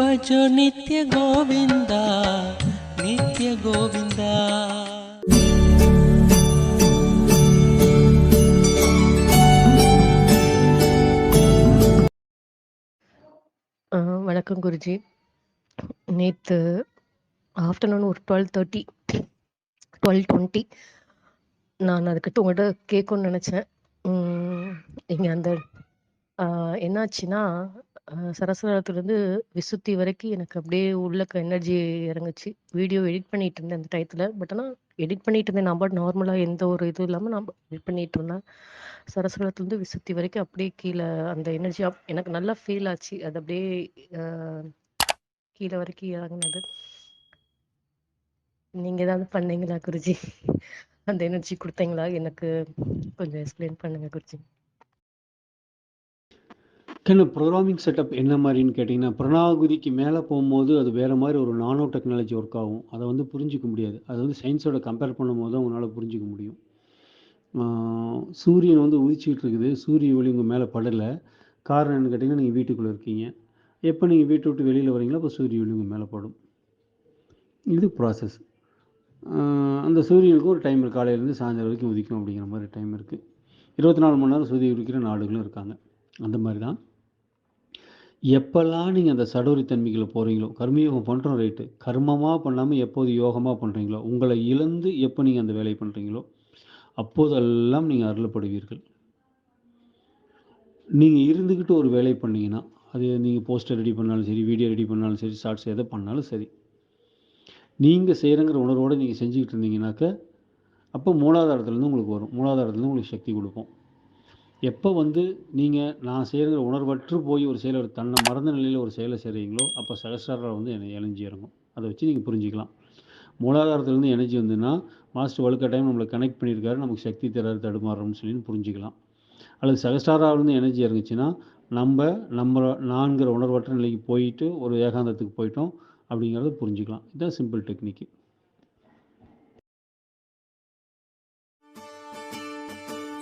भजो நித்ய கோவிந்தா நித்ய கோவிந்தா வணக்கம் குருஜி நேற்று ஆஃப்டர்நூன் ஒரு டுவெல் தேர்ட்டி டுவெல் டுவெண்ட்டி நான் அதுக்கிட்ட உங்கள்கிட்ட கேட்கணும்னு நினச்சேன் இங்கே அந்த என்னாச்சுன்னா சரஸ்வரத்துலேருந்து விசுத்தி வரைக்கும் எனக்கு அப்படியே உள்ளக்க எனர்ஜி இறங்குச்சு. வீடியோ எடிட் பண்ணிட்டு இருந்தேன் அந்த டயத்தில் பட் ஆனால் எடிட் பண்ணிட்டு இருந்தேன். நான் நார்மலாக எந்த ஒரு இதுவும் இல்லாமல் நான் எடிட் பண்ணிட்டு இருந்தேன். சரஸ்வரத்துலேருந்து விசுத்தி வரைக்கும் அப்படியே கீழே அந்த எனர்ஜி எனக்கு நல்லா ஃபீல் ஆச்சு. அது அப்படியே கீழே வரைக்கும் இறங்குனது. நீங்கள் ஏதாவது பண்ணீங்களா குருஜி? அந்த எனர்ஜி கொடுத்தீங்களா? எனக்கு கொஞ்சம் எக்ஸ்பிளைன் பண்ணுங்க குருஜி. என்ன ப்ரோக்ராமிங் செட்டப் என்ன மாதிரின்னு கேட்டிங்கன்னா பிரணாகுதிக்கு மேலே போகும்போது அது வேறு மாதிரி ஒரு நானோ டெக்னாலஜி ஒர்க் ஆகும். அதை வந்து புரிஞ்சிக்க முடியாது. அது வந்து சயின்ஸோட கம்பேர் பண்ணும்போது தான் உங்களால் புரிஞ்சிக்க முடியும். சூரியன் வந்து உதிச்சிக்கிட்டு இருக்குது. சூரிய ஒளி உங்கள் மேலே படலை. காரணம் என்னன்னு கேட்டிங்கன்னா நீங்கள் வீட்டுக்குள்ளே இருக்கீங்க. எப்போ நீங்கள் வீட்டை விட்டு வெளியில் வரீங்களோ அப்போ சூரிய ஒளி உங்கள் மேலே படும். இது ப்ராசஸ் அந்த சூரியனுக்கு ஒரு டைம் இருக்குது காலையிலேருந்து சாயந்தரம் வரைக்கும் உதிக்கும் அப்படிங்கிற மாதிரி டைம் இருக்குது இருபத்தி நாலு மணி நேரம் சூரிய உதிக்கிற நாடுகளும் இருக்காங்க. அந்த மாதிரி தான். எப்போல்லாம் நீங்கள் அந்த சடோரி தன்மைகளை போகிறீங்களோ கர்மயோகம் பண்ணுறோம் ரைட்டு கர்மமாக பண்ணாமல் எப்போது யோகமாக பண்ணுறீங்களோ உங்களை இழந்து எப்போ நீங்கள் அந்த வேலையை பண்ணுறீங்களோ அப்போதெல்லாம் நீங்கள் அருளப்படுவீர்கள். நீங்கள் இருந்துக்கிட்டு ஒரு வேலையை பண்ணீங்கன்னா அது நீங்கள் போஸ்டர் ரெடி பண்ணாலும் சரி வீடியோ ரெடி பண்ணாலும் சரி ஷார்ட்ஸ் எதை பண்ணாலும் சரி. நீங்கள் செய்கிறங்கிற உணர்வோடு நீங்கள் செஞ்சுக்கிட்டு இருந்தீங்கன்னாக்க அப்போ மூலாதாரத்துலேருந்து உங்களுக்கு வரும். மூலாதாரத்துலேருந்து உங்களுக்கு சக்தி கொடுப்போம் எப்போ வந்து நீங்கள் நான் செய்கிற உணர்வற்று போய் ஒரு செயலை ஒரு தன்னை மறந்த நிலையில் ஒரு செயலை செய்கிறீங்களோ அப்போ சகஸ்டாரம் வந்து எனக்கு இணைஞ்சி இறங்கும். அதை வச்சு நீங்கள் புரிஞ்சுக்கலாம். மூலாதாரத்துலேருந்து எனர்ஜி வந்துன்னா மாஸ்டர் வழுக்க டைம் நம்மளை கனெக்ட் பண்ணியிருக்காரு நமக்கு சக்தி தராரு தடுமாறுறோம்னு சொல்லி புரிஞ்சுக்கலாம். அல்லது சகஸ்டாராவிலேருந்து எனர்ஜி இறங்குச்சுன்னா நம்ம நம்ம நான்கிற உணர்வற்ற நிலைக்கு போயிட்டு ஒரு ஏகாந்தத்துக்கு போயிட்டோம் அப்படிங்கிறத புரிஞ்சுக்கலாம். இதுதான் சிம்பிள் டெக்னிக்கு